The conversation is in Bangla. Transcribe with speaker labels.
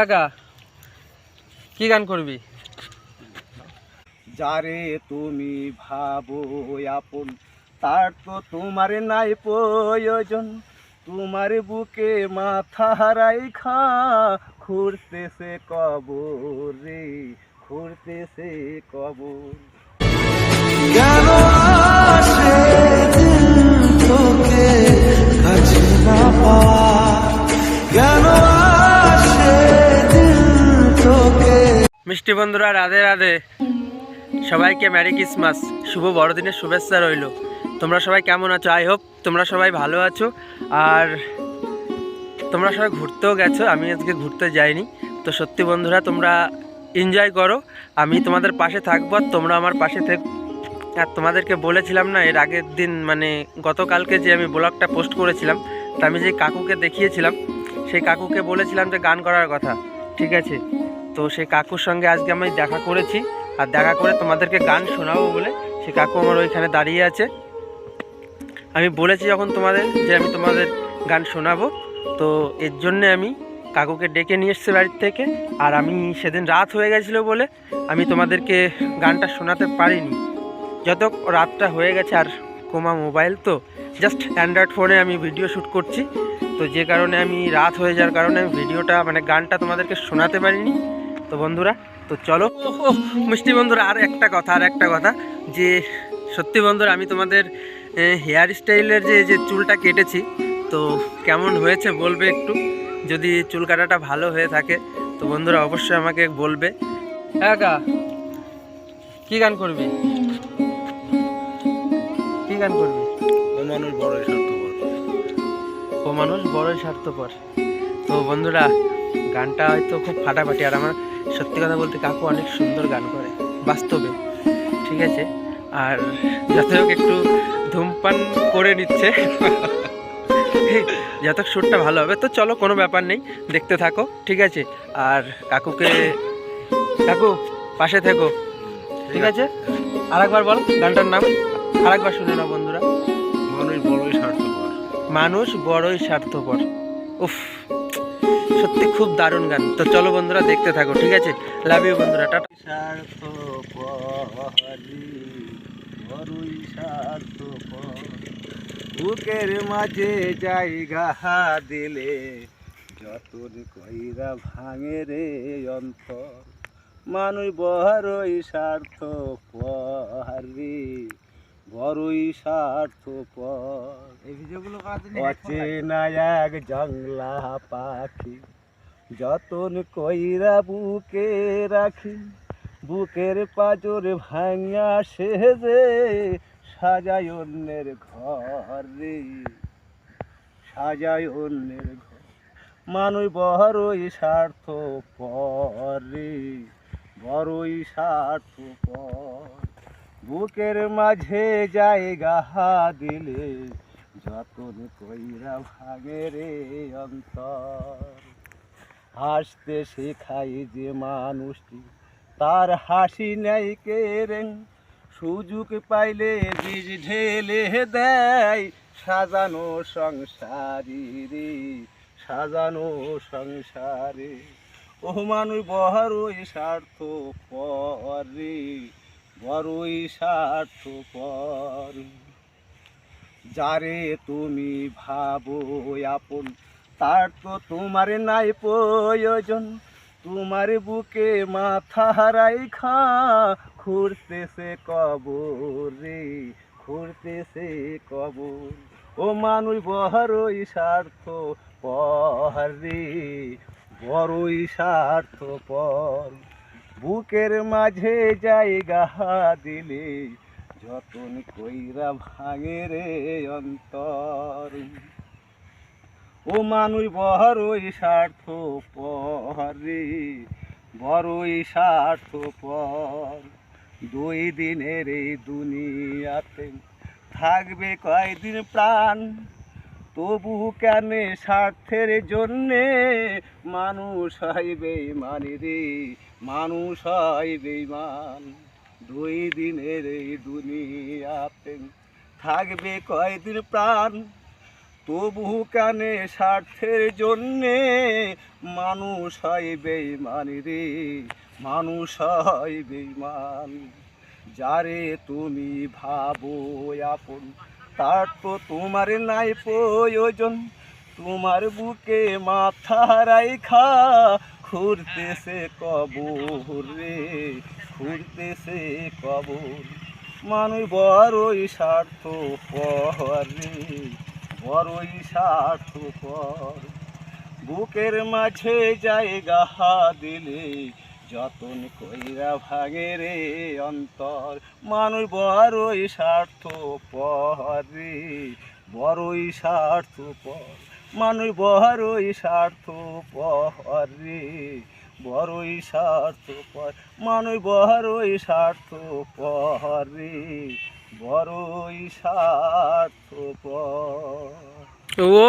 Speaker 1: একা? কি গান করবি?
Speaker 2: যারে তুমি ভাবো আপন, তার তো তোমার নাই প্রয়োজন। তোমার বুকে মাথা হারাই খা রাইখা, খুঁড়তেছে কবর
Speaker 3: রে খুঁড়তে সে কবর।
Speaker 1: মিষ্টি বন্ধুরা, রাধে রাধে। সবাইকে ম্যারি ক্রিসমাস শুভ বড়দিনের শুভেচ্ছা রইল। তোমরা সবাই কেমন আছো? আই হোপ তোমরা সবাই ভালো আছো। আর তোমরা সবাই ঘুরতেও গেছো। আমি আজকে ঘুরতে যাইনি। তো সত্যি বন্ধুরা, তোমরা এনজয় করো। আমি তোমাদের পাশে থাকব। আর তোমরা আমার পাশে থেক, আর তোমাদেরকে বলেছিলাম না, এর আগের দিন মানে গতকালকে যে আমি ব্লগটা পোস্ট করেছিলাম, তা আমি যে কাকুকে দেখিয়েছিলাম, সেই কাকুকে বলেছিলাম যে গান করার কথা। ঠিক আছে? তো সেই কাকুর সঙ্গে আজকে আমি দেখা করেছি। আর দেখা করে তোমাদেরকে গান শোনাবো বলে সে কাকু আমার ওইখানে দাঁড়িয়ে আছে। আমি বলেছি যখন তোমাদের যে আমি তোমাদের গান শোনাবো, তো এর জন্যে আমি কাকুকে ডেকে নিয়ে এসছে বাড়ির থেকে। আর আমি সেদিন রাত হয়ে গেছিল বলে আমি তোমাদেরকে গানটা শোনাতে পারিনি। যত রাতটা হয়ে গেছে আর কোমা মোবাইল তো জাস্ট অ্যান্ড্রয়েড ফোনে আমি ভিডিও শ্যুট করছি। তো যে কারণে আমি রাত হয়ে যাওয়ার কারণে আমি ভিডিওটা মানে গানটা তোমাদেরকে শোনাতে পারিনি। তো বন্ধুরা তো চলো। মিষ্টি বন্ধুরা আর একটা কথা আর একটা কথা। যে সত্যি বন্ধুরা আমি তোমাদের হেয়ার স্টাইলের যে যে চুলটা কেটেছি তো কেমন হয়েছে বলবে একটু? যদি চুল কাটাটা ভালো হয়ে থাকে তো বন্ধুরা অবশ্যই আমাকে বলবে। একা কি গান করবি? কি গান করবি?
Speaker 2: ও মানুষ বড়ই স্বার্থপর।
Speaker 1: ও মানুষ বড়ই স্বার্থপর। তো বন্ধুরা গানটা হয়তো খুব ফাটাফাটি আর আমার সত্যি কথা বলতে কাকু অনেক সুন্দর গান করে বাস্তবে ঠিক আছে? আর যাতে হোক একটু ধূমপান করে নিচ্ছে। যাতে সুরটা ভালো হবে। তো চলো কোনো ব্যাপার নেই দেখতে থাকো ঠিক আছে? আর কাকুকে কাকু পাশে থেকো ঠিক আছে? আরেকবার বল গানটার নাম? আরেকবার শুনে নাও বন্ধুরা।
Speaker 2: মানুষ বড়ই স্বার্থপর।
Speaker 1: মানুষ বড়ই স্বার্থপর। উফ। সত্যি খুব দারুণ গান। তো চলো বন্ধুরা, দেখতে থাকো, ঠিক আছে? লাভ ইউ বন্ধুরা, টাটা।
Speaker 2: বুকের মাঝে দিলে ভাঙে রে মানুষ বড়ই স্বার্থপরি বড়ই স্বার্থপর। অচেনা এক জংলা পাখি যতন কইরা বুকে রাখি বুকের পাজর ভাঙা সেজে সাজায় অন্যের ঘর রে। সাজায় অন্যের ঘর। মানুষ বড়ই স্বার্থ পরে বড়ই স্বার্থ পর বুকের মাঝে জায়গা দিলে যতন কইরা ভাঙে রে অন্তর। হাসতে শেখাই যে মানুষটি, তার হাসি নেই কেরেং সুযোগ পাইলে বীজ ঢেলে দেয়, সাজানো সংসারি সাজানো সংসারে ও মানুষ বড়ই স্বার্থ পরে বড়ই স্বার্থ পর যারে তুমি ভাবো আপন, তার তো তোমার নাই প্রয়োজন। তোমার বুকে মাথা হারাই রাইখা খুঁড়তেছে কবর রে খুঁড়তেছে কবর। ও মানুষ বড়ই স্বার্থ পর রে, বড়ই স্বার্থ পর বুকের মাঝে জায়গা দিলে, যতন কইরা ভাঙে রে অন্তর। ও মানুষ, বড়ই স্বার্থ পরে বড়ই স্বার্থ পর দুই দিনের এই দুনিয়াতে থাকবে কয়দিন প্রাণ? তবু কেন স্বার্থের জন্যে মানুষ হয় বেইমান রে? মানুষ হয় বেইমান দুই দিনের এই দুনিয়াতে থাকবে কয়দিন প্রাণ? তবু কানে স্বার্থের জন্যে মানুষ হয় বেইমান রে? মানুষ হয় বেইমান যারে তুমি ভাবো আপন তার তো তোমার নাই প্রয়োজন। তোমার বুকে মাথা রাইখা, খুঁড়তেছে কবর রে, খুঁড়তেছে কবর। মানুষ বড়ই স্বার্থ পর রে, বড়ই স্বার্থ পর বুকের মাঝে জায়গা দিলে যতন কইরা ভাঙে রে অন্তর, মানুষ বড়ই স্বার্থ পর বড়ই স্বার্থ পর মানুষ বড়ই স্বার্থ পর বড়ই স্বার্থ পর মানুষ বড়ই স্বার্থ পর বড়ই স্বার্থ পর
Speaker 1: ও